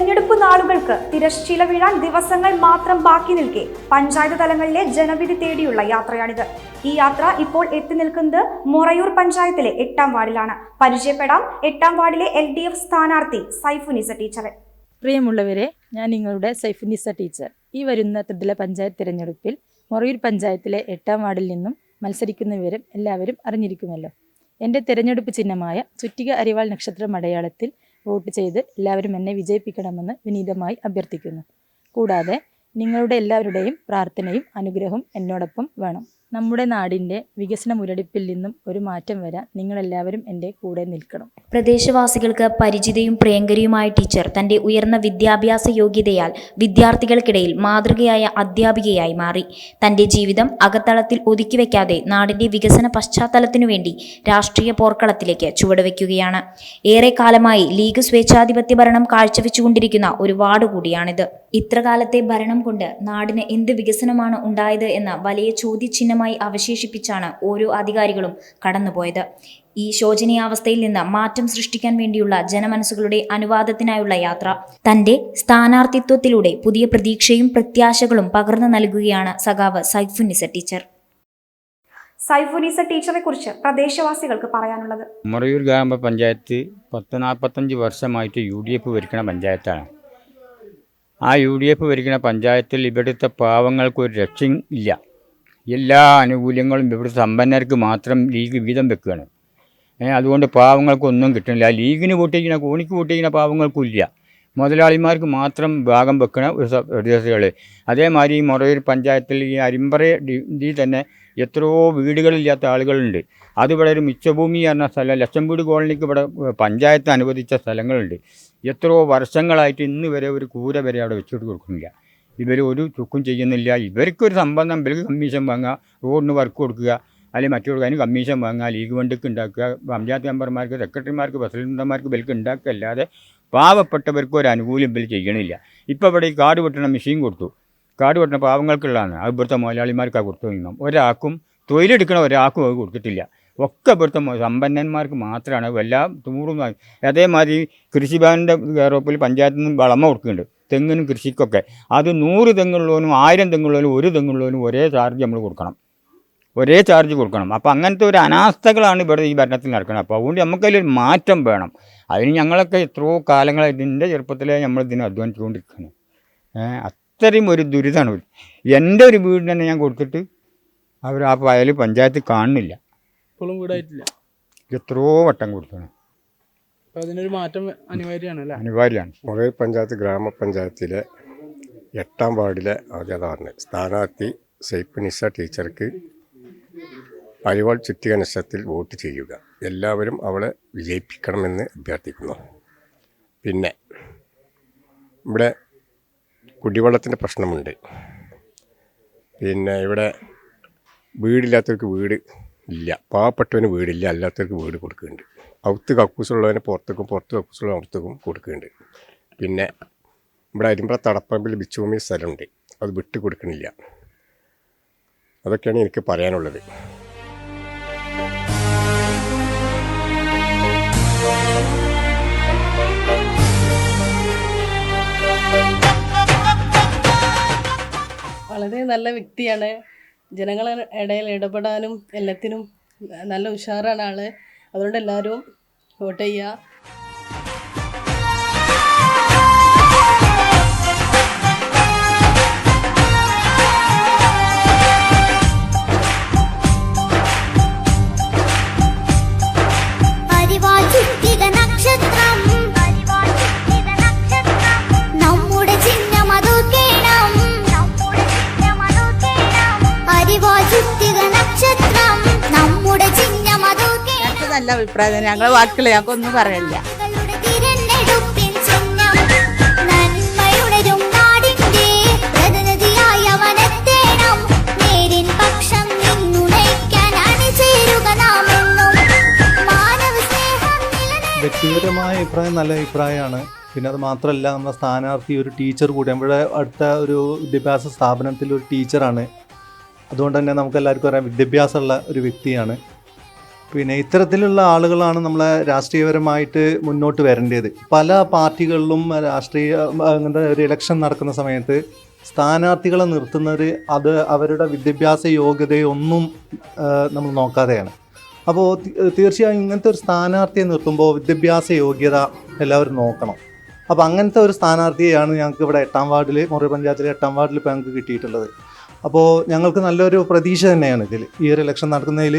തെരഞ്ഞെടുപ്പ് നാളുകൾക്ക് തിരശ്ശീല വീഴാൻ ദിവസങ്ങൾ മാത്രം ബാക്കി നിൽക്കെ പഞ്ചായത്ത് തലങ്ങളിലെ ജനവിധി തേടിയുള്ള യാത്രയാണിത്. ഈ യാത്ര ഇപ്പോൾ എത്തി നിൽക്കുന്നത് മൊറയൂർ പഞ്ചായത്തിലെ എട്ടാം വാർഡിലാണ്. പരിചയപ്പെടാം എട്ടാം വാർഡിലെ എൽ ഡി എഫ് സ്ഥാനാർത്ഥി സൈഫുനിസ ടീച്ചറെ. പ്രിയമുള്ളവരെ ഞാൻ നിങ്ങളുടെ സൈഫുനിസ ടീച്ചർ. ഈ വരുന്ന ത്രിതല പഞ്ചായത്ത് തിരഞ്ഞെടുപ്പിൽ മൊറയൂർ പഞ്ചായത്തിലെ എട്ടാം വാർഡിൽ നിന്നും മത്സരിക്കുന്ന വിവരം എല്ലാവരും അറിഞ്ഞിരിക്കുമല്ലോ. എന്റെ തിരഞ്ഞെടുപ്പ് ചിഹ്നമായ ചുറ്റിക അരിവാൾ നക്ഷത്രം അടയാളത്തിൽ വോട്ട് ചെയ്ത് എല്ലാവരും എന്നെ വിജയിപ്പിക്കണമെന്ന് വിനീതമായി അഭ്യർത്ഥിക്കുന്നു. കൂടാതെ നിങ്ങളുടെ എല്ലാവരുടെയും പ്രാർത്ഥനയും അനുഗ്രഹവും എന്നോടൊപ്പം വേണം. നമ്മുടെ നാടിന്റെ വികസന മുരടിപ്പിൽ നിന്നും ഒരു മാറ്റം വരാൻ നിങ്ങളെല്ലാവരും എന്റെ കൂടെ നിൽക്കണം. പ്രദേശവാസികൾക്ക് പരിചിതയും പ്രിയങ്കരിയുമായ ടീച്ചർ തന്റെ ഉയർന്ന വിദ്യാഭ്യാസ യോഗ്യതയാൽ വിദ്യാർത്ഥികൾക്കിടയിൽ മാതൃകയായ അധ്യാപികയായി മാറി. തന്റെ ജീവിതം അകത്തളത്തിൽ ഒതുക്കി വയ്ക്കാതെ നാടിന്റെ വികസന പശ്ചാത്തലത്തിനു വേണ്ടി രാഷ്ട്രീയ പോർക്കളത്തിലേക്ക് ചുവടുവെക്കുകയാണ്. ഏറെക്കാലമായി ലീഗ് സ്വേച്ഛാധിപത്യ ഭരണം കാഴ്ചവെച്ചുകൊണ്ടിരിക്കുന്ന ഒരു വാർഡ് കൂടിയാണിത്. ഇത്രകാലത്തെ ഭരണം കൊണ്ട് നാടിന് എന്ത് വികസനമാണ് ഉണ്ടായത് എന്ന വലിയ ചോദ്യചിഹ്നമായി അവശേഷിപ്പിച്ചാണ് ഓരോ അധികാരികളും കടന്നുപോയത്. ഈ ശോചനീയാവസ്ഥയിൽ നിന്ന് മാറ്റം സൃഷ്ടിക്കാൻ വേണ്ടിയുള്ള ജനമനസ്സുകളുടെ അനുവാദത്തിനായുള്ള യാത്ര. തന്റെ സ്ഥാനാർത്ഥിത്വത്തിലൂടെ പുതിയ പ്രതീക്ഷയും പ്രത്യാശകളും പകർന്നു നൽകുകയാണ് സഖാവ് സൈഫുനിസ ടീച്ചർ. സൈഫുനിസ ടീച്ചറെ കുറിച്ച് പ്രദേശവാസികൾക്ക് പറയാനുള്ളത്. മറയൂർ ഗ്രാമപഞ്ചായത്ത് പത്ത് നാൽപ്പത്തഞ്ച് വർഷമായിട്ട് യു ഡി എഫ് ഭരിക്കുന്ന പഞ്ചായത്താണ്. ആ യു ഡി എഫ് ഭരിക്കുന്ന പഞ്ചായത്തിൽ ഇവിടുത്തെ പാവങ്ങൾക്ക് ഒരു രക്ഷയും ഇല്ല. എല്ലാ ആനുകൂല്യങ്ങളും ഇവിടുത്തെ സമ്പന്നർക്ക് മാത്രം ലീഗ് വീതം വെക്കുകയാണ്. അതുകൊണ്ട് പാവങ്ങൾക്കൊന്നും കിട്ടുന്നില്ല. ലീഗിന് വോട്ട് ചെയ്യുന്ന കോണിക്ക് വോട്ട് ചെയ്യുന്ന പാവങ്ങൾക്കും ഇല്ല. മുതലാളിമാർക്ക് മാത്രം ഭാഗം വെക്കണ ഒരു പ്രദേശങ്ങൾ അതേമാതിരി ഈ മൊറയൂർ പഞ്ചായത്തിൽ ഈ അരിമ്പറ ഡി- തന്നെ എത്രയോ വീടുകളില്ലാത്ത ആളുകളുണ്ട്. അതിവിടെ ഒരു മിച്ചഭൂമി എന്ന സ്ഥലം ലക്ഷംവീട് കോളനിക്ക് ഇവിടെ പഞ്ചായത്ത് അനുവദിച്ച സ്ഥലങ്ങളുണ്ട്. എത്രയോ വർഷങ്ങളായിട്ട് ഇന്ന് വരെ ഒരു കൂര വരെ അവിടെ വെച്ചിട്ട് കൊടുക്കുന്നില്ല. ഇവർ ഒരു ചുക്കും ചെയ്യുന്നില്ല. ഇവർക്കൊരു സംബന്ധം ഇവർക്ക് കമ്മീഷൻ വാങ്ങുക റോഡിന് വർക്ക് കൊടുക്കുക അല്ലെങ്കിൽ മറ്റു അതിന് കമ്മീഷൻ വാങ്ങുക ലീഗ് വണ്ടിക്ക് ഉണ്ടാക്കുക പഞ്ചായത്ത് മെമ്പർമാർക്ക് സെക്രട്ടറിമാർക്ക് പ്രസിഡന്റുമാർക്ക് ഇവർക്ക് ഉണ്ടാക്കുക അല്ലാതെ പാവപ്പെട്ടവർക്ക് ഒരു അനുകൂലം ഇവർ ചെയ്യണില്ല. ഇപ്പോൾ ഇവിടെ ഈ കാട് വെട്ടണ മെഷീൻ കൊടുത്തു. കാട് വെട്ടണ പാവങ്ങൾക്കുള്ളതാണ്. അത് ഇവിടുത്തെ മുതലാളിമാർക്കാണ് കൊടുത്തു നിന്നും. ഒരാൾക്കും തൊഴിലെടുക്കണ ഒരാൾക്കും അത് കൊടുത്തിട്ടില്ല. ഒക്കെ ഇവിടുത്തെ സമ്പന്നന്മാർക്ക് മാത്രമാണ് എല്ലാം തൂറും അതേമാതിരി കൃഷിഭവന്റെ കയറോപ്പിൽ പഞ്ചായത്തിൽ നിന്ന് വളമ കൊടുക്കുന്നുണ്ട്. തെങ്ങിനും കൃഷിക്കൊക്കെ. അത് നൂറ് തെങ്ങുള്ളവനും ആയിരം തെങ്ങുള്ളവനും ഒരു തെങ്ങുള്ളവനും ഒരേ ചാർജ് നമ്മൾ കൊടുക്കണം. ഒരേ ചാർജ് കൊടുക്കണം. അപ്പോൾ അങ്ങനത്തെ ഒരു അനാസ്ഥകളാണ് ഇവിടെ ഈ ഭരണത്തിൽ നടക്കുന്നത്. അപ്പോൾ അതുകൊണ്ട് നമുക്കതിലൊരു മാറ്റം വേണം. അതിന് ഞങ്ങളൊക്കെ എത്രയോ കാലങ്ങളായിട്ട് എന്റെ ചെറുപ്പത്തിലേ അധ്വാനിച്ചുകൊണ്ടിരിക്കുകയാണ്. ഏഹ് അത്രയും ഒരു ദുരിതമാണ്. എന്റെ ഒരു വീടിന് തന്നെ ഞാൻ കൊടുത്തിട്ട് അവർ ആ വയൽ പഞ്ചായത്ത് കാണുന്നില്ല. ഇപ്പോഴും വീടായിട്ടില്ല. എത്രയോ വട്ടം കൊടുത്താണ്. അതിനൊരു മാറ്റം അനിവാര്യമാണ് അല്ലേ? അനിവാര്യമാണ്. പുഴ പഞ്ചായത്ത് ഗ്രാമപഞ്ചായത്തിലെ എട്ടാം വാർഡിലെ ആദ്യതാണ് സ്ഥാനാർത്ഥി സെയ്ഫ് നിസ ടീച്ചർക്ക് അരിവാൾ ചുറ്റിക നക്ഷത്രത്തിൽ വോട്ട് ചെയ്യുക. എല്ലാവരും അവളെ വിജയിപ്പിക്കണമെന്ന് അഭ്യർത്ഥിക്കുന്നു. പിന്നെ ഇവിടെ കുടിവെള്ളത്തിന്റെ പ്രശ്നമുണ്ട്. പിന്നെ ഇവിടെ വീടില്ലാത്തവർക്ക് വീട് ഇല്ല. പാവപ്പെട്ടവന് വീടില്ല അല്ലാത്തവർക്ക് വീട് കൊടുക്കുന്നുണ്ട്. അവുത്ത് കക്കൂസുള്ളവന് പുറത്തേക്കും പുറത്ത് കക്കൂസുള്ള അവുത്തേക്കും കൊടുക്കുന്നുണ്ട്. പിന്നെ ഇവിടെ അരിമ്പ തടപ്പറമ്പിൽ ബിച്ചുഭൂമി സ്ഥലമുണ്ട്. അത് വിട്ട് കൊടുക്കണില്ല. അതൊക്കെയാണ് എനിക്ക് പറയാനുള്ളത്. വളരെ നല്ല വ്യക്തിയാണ്. ജനങ്ങളുടെ ഇടയിൽ ഇടപെടാനും എല്ലാത്തിനും നല്ല ഉഷാറാണ് ആൾ. അതുകൊണ്ട് എല്ലാവരും വോട്ട് ചെയ്യുക. നല്ല അഭിപ്രായം. ഞങ്ങളെ വാക്കുകൾ ഞങ്ങൾക്കൊന്നും നിലനിർത്തുക വ്യക്തിപരമായ അഭിപ്രായം നല്ല അഭിപ്രായമാണ്. പിന്നെ അത് മാത്രമല്ല നമ്മുടെ സ്ഥാനാർത്ഥി ഒരു ടീച്ചർ കൂടി നമ്മുടെ അടുത്ത ഒരു വിദ്യാഭ്യാസ സ്ഥാപനത്തിൽ ഒരു ടീച്ചറാണ്. അതുകൊണ്ട് തന്നെ നമുക്ക് എല്ലാവർക്കും അറിയാം വിദ്യാഭ്യാസമുള്ള ഒരു വ്യക്തിയാണ്. പിന്നെ ഇത്തരത്തിലുള്ള ആളുകളാണ് നമ്മളെ രാഷ്ട്രീയപരമായിട്ട് മുന്നോട്ട് വരേണ്ടത്. പല പാർട്ടികളിലും രാഷ്ട്രീയ അങ്ങനത്തെ ഒരു ഇലക്ഷൻ നടക്കുന്ന സമയത്ത് സ്ഥാനാർത്ഥികളെ നിർത്തുന്നത് അത് അവരുടെ വിദ്യാഭ്യാസ യോഗ്യതയൊന്നും നമ്മൾ നോക്കാതെയാണ്. അപ്പോൾ തീർച്ചയായും ഇങ്ങനത്തെ ഒരു സ്ഥാനാർത്ഥിയെ നിർത്തുമ്പോൾ വിദ്യാഭ്യാസ യോഗ്യത എല്ലാവരും നോക്കണം. അപ്പോൾ അങ്ങനത്തെ ഒരു സ്ഥാനാർത്ഥിയെയാണ് ഞങ്ങൾക്ക് ഇവിടെ എട്ടാം വാർഡിൽ മുറി പഞ്ചായത്തിലെ എട്ടാം വാർഡിൽ ഇപ്പോൾ ഞങ്ങൾക്ക് കിട്ടിയിട്ടുള്ളത്. അപ്പോൾ ഞങ്ങൾക്ക് നല്ലൊരു പ്രതീക്ഷ തന്നെയാണ് ഇതിൽ ഈ ഒരു ഇലക്ഷൻ നടക്കുന്നതിൽ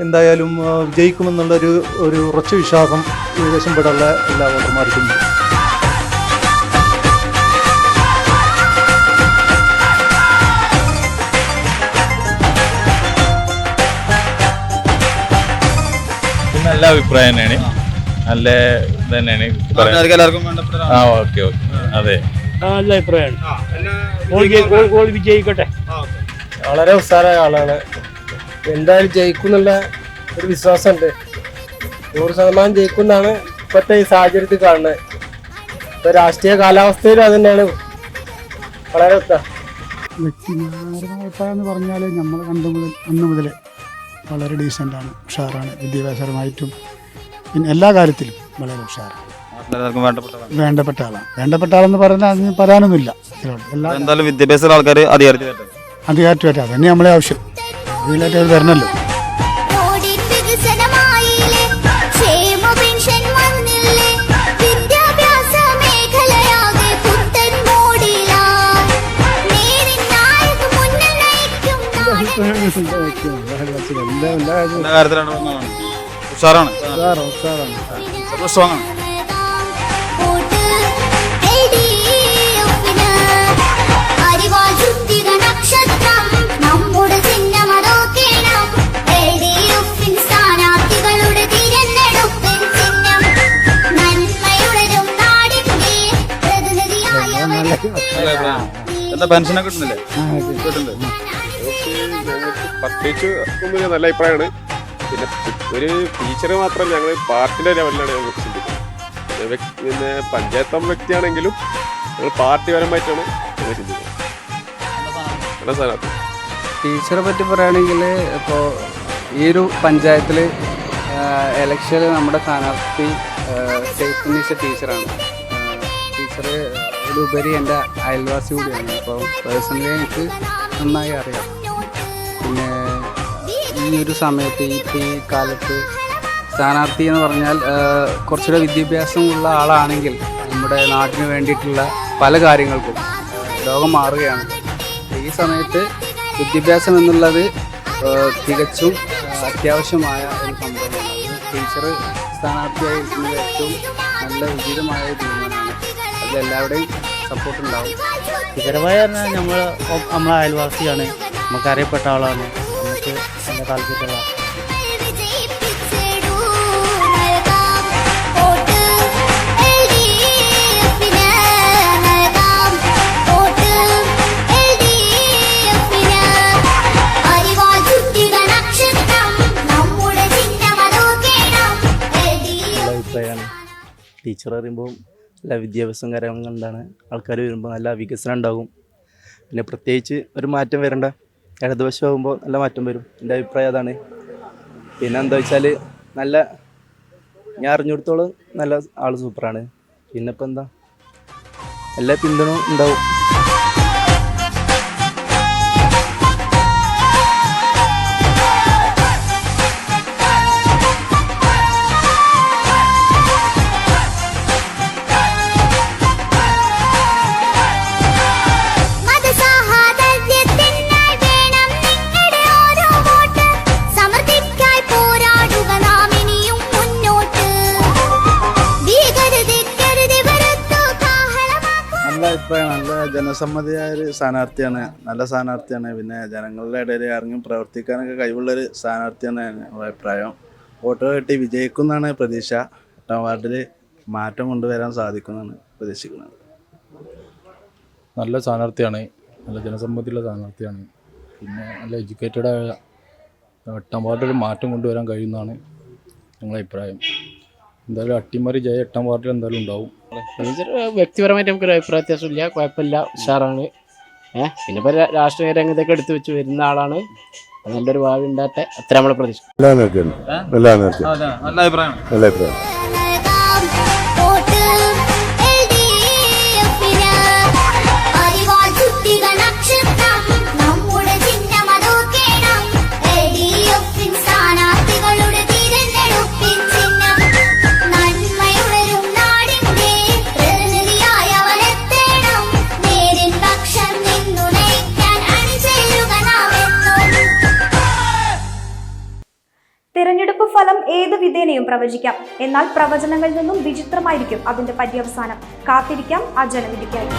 എന്തായാലും വിജയിക്കുമെന്നുള്ളൊരു ഒരു ഉറച്ച വിശ്വാസം ഏകദേശം ഇവിടെയുള്ള എല്ലാ വോട്ടർമാർക്കും നല്ല അഭിപ്രായം തന്നെയാണ്. നല്ല ഇത് തന്നെയാണ് ആ ഓക്കെ ഓക്കെ. അതെ. നല്ല അഭിപ്രായമാണ്. വിജയിക്കട്ടെ. വളരെ ഉത്സാഹമായ ആളാണ്. എന്തായാലും ജയിക്കും എന്നുള്ള ഒരു വിശ്വാസമുണ്ട്. നൂറ് ശതമാനം ജയിക്കും എന്നാണ് ഇപ്പോഴത്തെ ഈ സാഹചര്യത്തിൽ കാണുന്നത്. ഇപ്പൊ രാഷ്ട്രീയ കാലാവസ്ഥയിലും അത് തന്നെയാണ്. വളരെ എന്ന് പറഞ്ഞാൽ നമ്മൾ കണ്ടു മുതൽ അന്ന് മുതൽ വളരെ ഡീസന്റാണ് ഉഷാറാണ് വിദ്യാഭ്യാസപരമായിട്ടും പിന്നെ എല്ലാ കാര്യത്തിലും വളരെ ഉഷാറാണ്. വേണ്ടപ്പെട്ട ആളാണ്. വേണ്ടപ്പെട്ട ആളെന്ന് പറഞ്ഞാൽ അതിന് പറയാനൊന്നുമില്ല എന്തായാലും വിദ്യാഭ്യാസ ആൾക്കാർ അധികാരത്തിൽ വരട്ടെ അധികാരത്തിൽ വരാം അതന്നെ നമ്മളെ ആവശ്യം. അവർ ഉഷാറാണ് ഉഷാറാണ് നയിക്കും നാടിൻ എല്ലാ കാര്യത്തിലാണ് വന്നതാണ്. ഉഷാറാണ് സ്ട്രോങ് ആണ് എന്താ പെൻഷനൊക്കെ കിട്ടുന്നില്ലേ? കിട്ടുന്നുണ്ട് പ്രത്യേകിച്ച് ഒന്നും നല്ല അഭിപ്രായമാണ്. പിന്നെ ഒരു ടീച്ചർ മാത്രം ഞങ്ങൾ പാർട്ടിയുടെ ലെവലിലാണ് ഞങ്ങൾ ചിന്തിക്കുന്നത്. പിന്നെ പഞ്ചായത്ത് വ്യക്തിയാണെങ്കിലും ഞങ്ങൾ പാർട്ടിപരമായിട്ടാണ് ഞങ്ങൾ ചിന്തിക്കുന്നത്. നല്ല സ്ഥാനാർത്ഥി ടീച്ചറെ പറ്റി പറയുകയാണെങ്കിൽ ഇപ്പോൾ ഈ ഒരു പഞ്ചായത്തിൽ ഇലക്ഷനിൽ നമ്മുടെ സ്ഥാനാർത്ഥി സേഫ് ടീച്ചറാണ് ടീച്ചർ ഒരുപരി എന്റെ അയൽവാസി കൂടിയാണ്. അപ്പോൾ പേഴ്സണലി എനിക്ക് നന്നായി അറിയാം. പിന്നെ ഈ ഒരു സമയത്ത് ഈ ഈ കാലത്ത് സ്ഥാനാർത്ഥി എന്ന് പറഞ്ഞാൽ കുറച്ചുകൂടെ വിദ്യാഭ്യാസമുള്ള ആളാണെങ്കിൽ നമ്മുടെ നാട്ടിന് വേണ്ടിയിട്ടുള്ള പല കാര്യങ്ങൾക്കും ലോകം മാറുകയാണ്. ഈ സമയത്ത് വിദ്യാഭ്യാസം എന്നുള്ളത് തികച്ചും അത്യാവശ്യമായ ഒരു സംഭവമാണ്. ടീച്ചർ സ്ഥാനാർത്ഥിയായിരിക്കുന്നത് ഏറ്റവും നല്ല ഉചിതമായ തീരുമാനമാണ്. അത് എല്ലാവരുടെയും സപ്പോർട്ട് ഉണ്ടാവും. വ്യക്തിപരമായി പറഞ്ഞാൽ നമ്മൾ നമ്മളെ അയൽവാസിയാണ്. നമുക്ക് അറിയപ്പെട്ട ആളാണ്. നമുക്ക് നല്ല താല്പര്യമുള്ള ടീച്ചർ പറയുമ്പോൾ നല്ല വിദ്യാഭ്യാസം കാര്യങ്ങളും കൊണ്ടാണ് ആൾക്കാർ വരുമ്പോൾ നല്ല വികസനം ഉണ്ടാകും. പിന്നെ പ്രത്യേകിച്ച് ഒരു മാറ്റം വരണ്ട. ഇടതുവശമാകുമ്പോൾ നല്ല മാറ്റം വരും. എന്റെ അഭിപ്രായം അതാണ്. പിന്നെ എന്താ വെച്ചാൽ നല്ല ഞാൻ അറിഞ്ഞിടത്തോളം നല്ല ആൾ സൂപ്പറാണ് പിന്നെ ഇപ്പം എന്താ? എല്ലാ പിന്തുണയും ഉണ്ടാവും. നല്ല ജനസമ്മതിയായ ഒരു സ്ഥാനാർത്ഥിയാണ് നല്ല സ്ഥാനാർത്ഥിയാണ്. പിന്നെ ജനങ്ങളുടെ ഇടയിൽ ഇറങ്ങി പ്രവർത്തിക്കാനൊക്കെ കഴിവുള്ളൊരു സ്ഥാനാർത്ഥിയാണ് അഭിപ്രായം. വോട്ട് കിട്ടി വിജയിക്കുമെന്നാണ് പ്രതീക്ഷ. എട്ടാം വാർഡിൽ മാറ്റം കൊണ്ടുവരാൻ സാധിക്കുമെന്നാണ് പ്രതീക്ഷിക്കുന്നത്. നല്ല സ്ഥാനാർത്ഥിയാണ്. നല്ല ജനസമ്മതിയുള്ള സ്ഥാനാർത്ഥിയാണ്. പിന്നെ നല്ല എഡ്യൂക്കേറ്റഡ് ആയ എട്ടാം വാർഡിൽ മാറ്റം കൊണ്ടുവരാൻ കഴിയുന്നതാണ് ഞങ്ങളുടെ അഭിപ്രായം. എന്തായാലും അട്ടിമറി ജയ എട്ടാം വാർഡിൽ എന്തായാലും ഉണ്ടാവും. ടീച്ചർ വ്യക്തിപരമായിട്ട് നമുക്കൊരു അഭിപ്രായ വ്യത്യാസമില്ല. കുഴപ്പമില്ല. ഉഷാറാണ്. ഏഹ് പിന്നെ ഇപ്പൊ രാഷ്ട്രീയ രംഗത്തേക്ക് എടുത്തു വെച്ച് വരുന്ന ആളാണ്. നല്ലൊരു ഭാവി ഉണ്ടാകട്ടെ. അത്ര നമ്മളെ പ്രതീക്ഷ നല്ല അഭിപ്രായം എങ്ങനെയും പ്രവചിക്കാം. എന്നാൽ പ്രവചനങ്ങളിൽ നിന്നും വിചിത്രമായിരിക്കും അതിന്റെ പര്യവസാനം. കാത്തിരിക്കാം ആ ജനവിധിക്കായി.